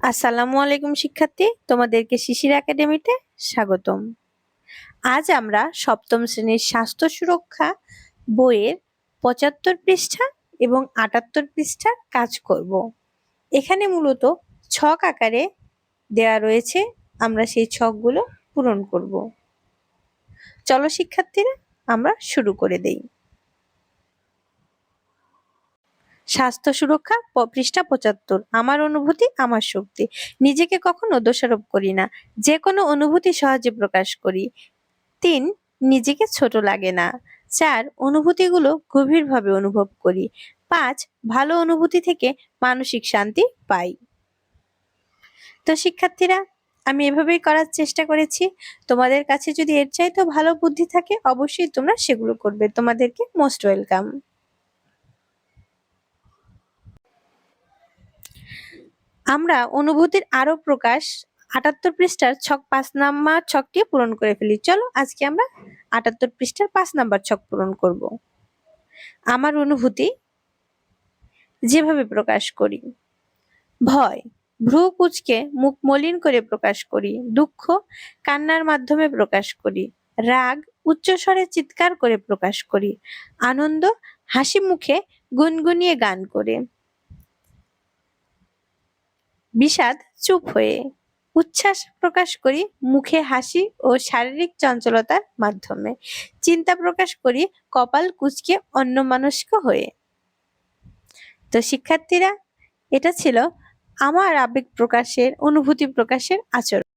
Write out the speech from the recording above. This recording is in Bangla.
আসসালামু আলাইকুম শিক্ষার্থী, তোমাদেরকে শিশির একাডেমিতে স্বাগতম। আজ আমরা সপ্তম শ্রেণির স্বাস্থ্য সুরক্ষা বইয়ের পঁচাত্তর পৃষ্ঠা এবং আটাত্তর পৃষ্ঠার কাজ করব। এখানে মূলত ছক আকারে দেওয়া রয়েছে, আমরা সেই ছকগুলো পূরণ করব। চলো শিক্ষার্থীরা, আমরা শুরু করে দেই। স্বাস্থ্য সুরক্ষা পৃষ্ঠা পঁচাত্তর। আমার অনুভূতি, আমার শক্তি। নিজেকে কখনো দোষারোপ করি না। যে কোনো অনুভূতি সহজে প্রকাশ করি। তিন, নিজেকে ছোট লাগে না। চার, অনুভূতিগুলো গভীরভাবে অনুভব করি। পাঁচ, ভালো অনুভূতি থেকে মানসিক শান্তি পাই। তো শিক্ষার্থীরা, আমি এভাবেই করার চেষ্টা করেছি। তোমাদের কাছে যদি এর চাইতেও ভালো বুদ্ধি থাকে, অবশ্যই তোমরা সেগুলো করবে। তোমাদেরকে মোস্ট ওয়েলকাম। আমরা অনুভূতির আরও প্রকাশ আটাত্তর পৃষ্ঠার ছক পাঁচ নাম্বার ছকটি পূরণ করে ফেলি। চলো আজকে আমরা আটাত্তর পৃষ্ঠার পাঁচ নাম্বার ছক পূরণ করব। আমার অনুভূতি, যেভাবে প্রকাশ করি। ভয়, ভ্রু কুচকে মুখ মলিন করে প্রকাশ করি। দুঃখ, কান্নার মাধ্যমে প্রকাশ করি। রাগ উচ্চস্বরে চিৎকার করে প্রকাশ করি। আনন্দ, হাসি মুখে গুনগুনিয়ে গান করে। বিষাদ চুপ হয়ে উচ্ছ্বাস প্রকাশ করি মুখে হাসি ও শারীরিক চঞ্চলতার মাধ্যমে। চিন্তা প্রকাশ করি কপাল কুচকে অন্য অন্যমনস্ক হয়ে। তো শিক্ষার্থীরা, এটা ছিল আমার আবেগ প্রকাশের, অনুভূতি প্রকাশের আচরণ।